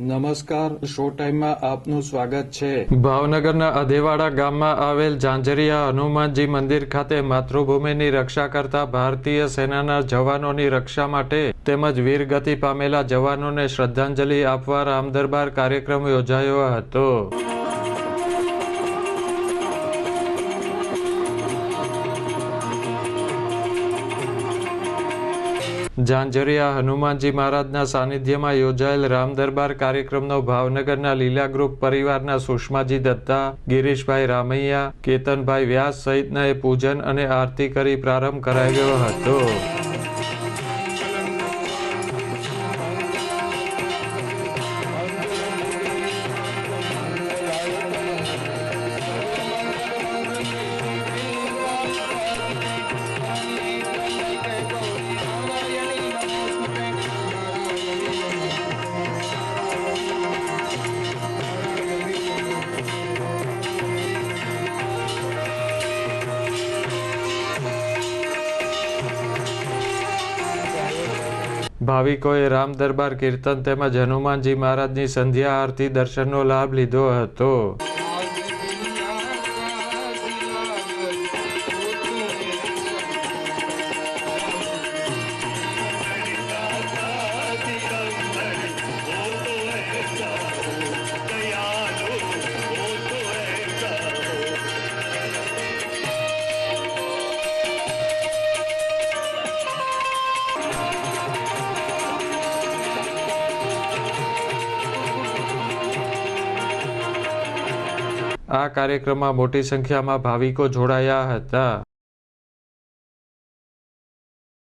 નમસ્કાર શો ટાઈમમાં આપનું સ્વાગત છે. ભાવનગરના અધેવાડા ગામમાં આવેલ ઝાંઝરિયા હનુમાનજી મંદિર ખાતે માતૃભૂમિની રક્ષા કરતા ભારતીય સેનાના જવાનોની રક્ષા માટે તેમજ વીરગતિ પામેલા જવાનોને શ્રદ્ધાંજલિ આપવા રામદરબાર કાર્યક્રમ યોજાયો હતો. ઝાંઝરિયા હનુમાનજી મહારાજના સાનિધ્યમાં યોજાયેલ રામદરબાર કાર્યક્રમનો ભાવનગરના લીલા ગ્રુપ પરિવારના સુષ્માજી દત્તા, ગિરીશભાઈ રામૈયા, કેતનભાઈ વ્યાસ સહિતનાએ પૂજન અને આરતી કરી પ્રારંભ કરાવ્યો હતો. ભાવિકોએ રામ દરબાર કીર્તન તેમજ હનુમાનજી મહારાજની સંધ્યા આરતી દર્શનનો લાભ લીધો હતો. આ કાર્યક્રમમાં મોટી સંખ્યામાં ભાવિકો જોડાયા હતા.